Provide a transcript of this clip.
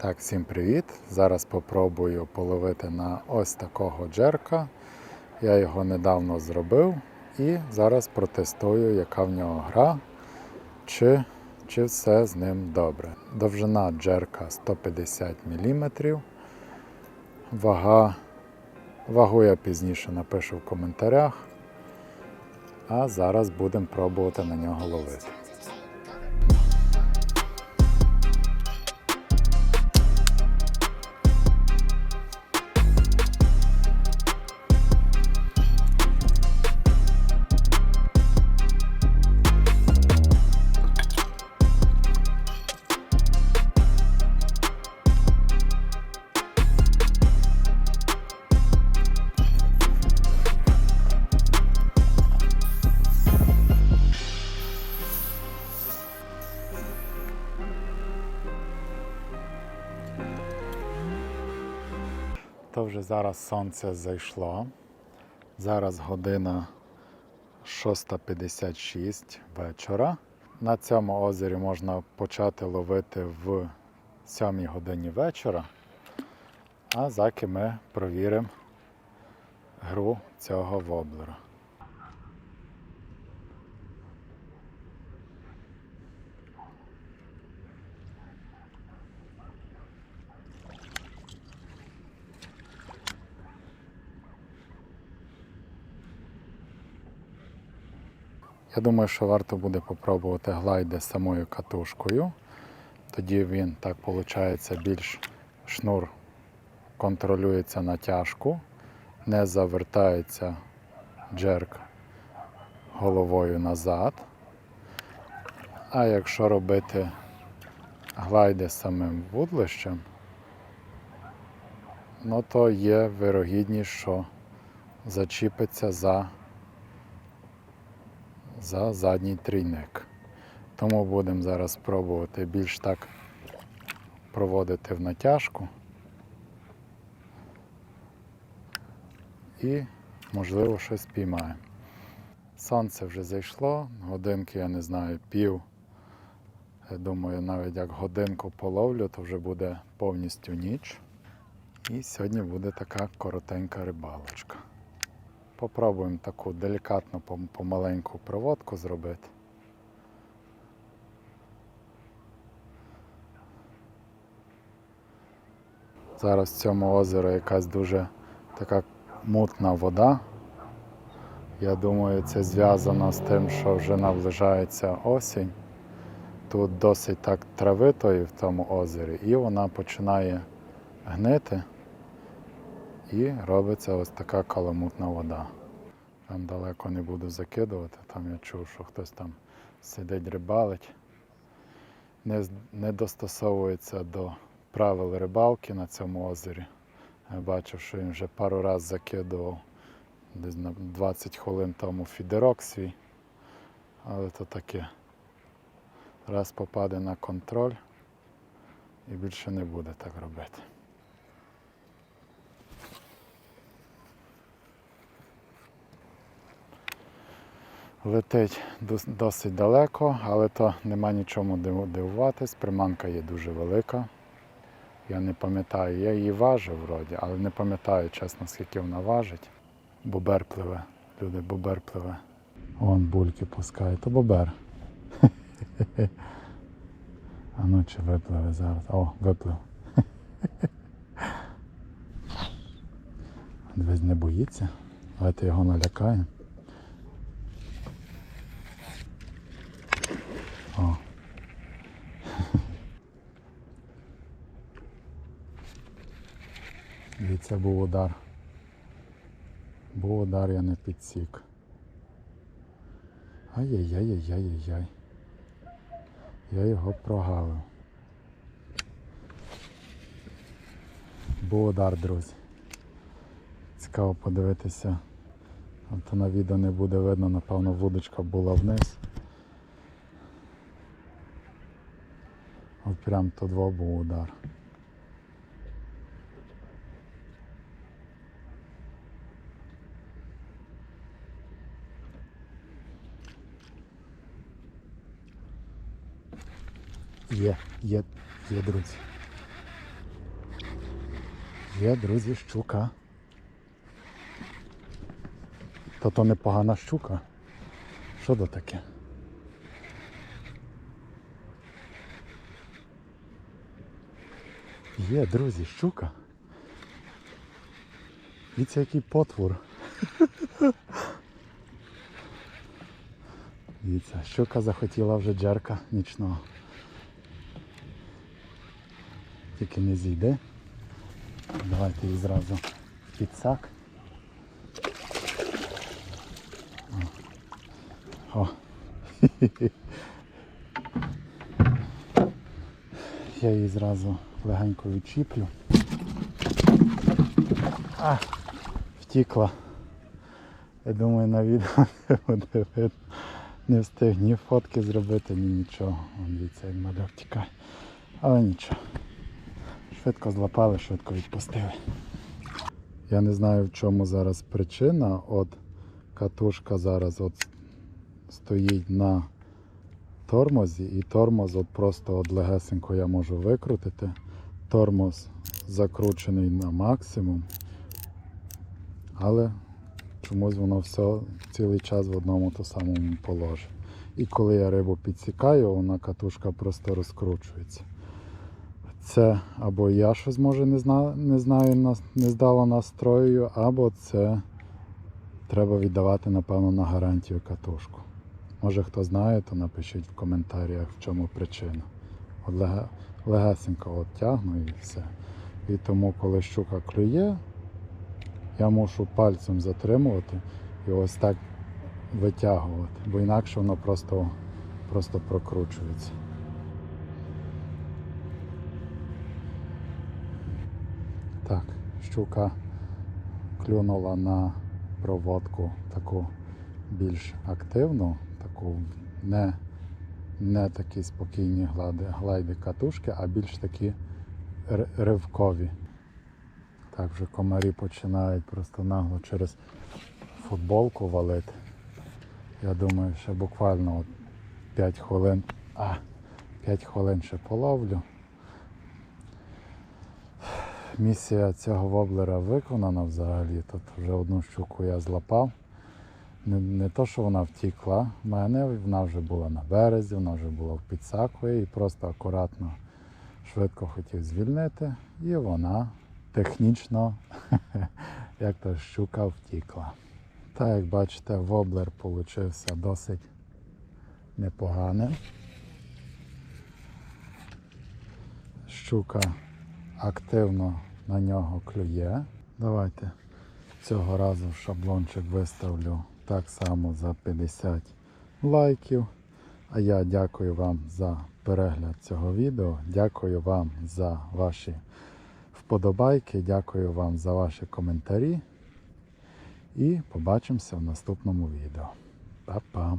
Так, всім привіт! Зараз попробую половити на ось такого джерка. Я його недавно зробив і зараз протестую, яка в нього гра, чи, чи все з ним добре. Довжина джерка 150 мм. Вага. Вагу я пізніше напишу в коментарях. А зараз будемо пробувати на нього ловити. То вже зараз сонце зайшло. Зараз година 6.56 вечора. На цьому озері можна почати ловити в 7 годині вечора. А заки ми провіримо гру цього воблера. Я думаю, що варто буде попробувати глайди з самою катушкою. Тоді він так виходить більш шнур контролюється натяжку, не завертається джерк головою назад. А якщо робити глайди з самим вудлищем, ну то є вирогідність, що зачіпиться за за задній трійник. Тому будемо зараз спробувати більш так проводити в натяжку. І, можливо, щось піймаємо. Сонце вже зайшло, годинки, я не знаю, пів. Я думаю, навіть як годинку половлю, то вже буде повністю ніч. І сьогодні буде така коротенька рибалочка. Попробуємо таку делікатну помаленьку проводку зробити. Зараз в цьому озері якась дуже така мутна вода. Я думаю, це зв'язано з тим, що вже наближається осінь. Тут досить так травитої в тому озері, і вона починає гнити і робиться ось така каламутна вода. Там далеко не буду закидувати, там я чув, що хтось там сидить рибалить. Не, не достосовується до правил рибалки на цьому озері. Я бачив, що він вже пару разів закидував десь на 20 хвилин тому фідерок свій. Але то таке. Раз попаде на контроль і більше не буде так робити. Летить досить далеко, але то нема нічому дивуватись. Приманка є дуже велика. Я не пам'ятаю, я її важив вроді, але не пам'ятаю чесно, скільки вона важить. Бобер пливе. Люди, бобер пливе. Вон бульки пускає, то бобер. А ну чи випливе зараз. О, виплив. Дивись, не боїться. Давайте його налякаємо. О. Дивіться, був удар. Був удар, я не підсік. Ай-яй-яй-яй-яй-яй. Я його прогавив. Був удар, друзі. Цікаво подивитися. От на відео не буде видно, напевно, вудочка була вниз. От прям тут два був удар. Є, є, є, друзі. Є, друзі, щука. Та то непогана щука. Що то таке? Є, друзі, щука. Дивіться, який потвор. Дивіться, щука захотіла вже джерка нічного. Тільки не зійде. Давайте її зразу підсак. О. О. Я її зразу легенько відчіплю. А, втікла. Я думаю, на відео не буде видно. Не встиг ні фотки зробити, ні нічого. Дивіться, як мальок втікає. Але нічого. Швидко злапали, швидко відпустили. Я не знаю в чому зараз причина. От катушка зараз от стоїть на тормозі і тормоз от просто от легесенько я можу викрутити. Тормоз закручений на максимум. Але чомусь воно все цілий час в одному то самому положенні. І коли я рибу підсікаю, вона катушка просто розкручується. Це або я щось може не знаю, не знаю, не здала настрою, або це треба віддавати, напевно, на гарантію катушку. Може хто знає, то напишіть в коментарях, в чому причина. От леге- легесенько от тягну і все. І тому, коли щука клює, я мушу пальцем затримувати і ось так витягувати, бо інакше воно просто, просто прокручується. Так, щука клюнула на проводку таку більш активну, таку не, не такі спокійні глади, глайди катушки, а більш такі ривкові. Так вже комарі починають просто нагло через футболку валити. Я думаю, ще буквально от 5 хвилин. А, 5 хвилин ще половлю. Місія цього воблера виконана взагалі. Тут вже одну щуку я злапав. Не, не то, що вона втікла в мене, вона вже була на березі, вона вже була в підсаку і просто акуратно, швидко хотів звільнити, і вона технічно, як то щука, втікла. Так, як бачите, воблер получився досить непоганим. Щука активно на нього клює. Давайте цього разу шаблончик виставлю так само за 50 лайків. А я дякую вам за перегляд цього відео. Дякую вам за ваші вподобайки, дякую вам за ваші коментарі. І побачимося в наступному відео. Па-па!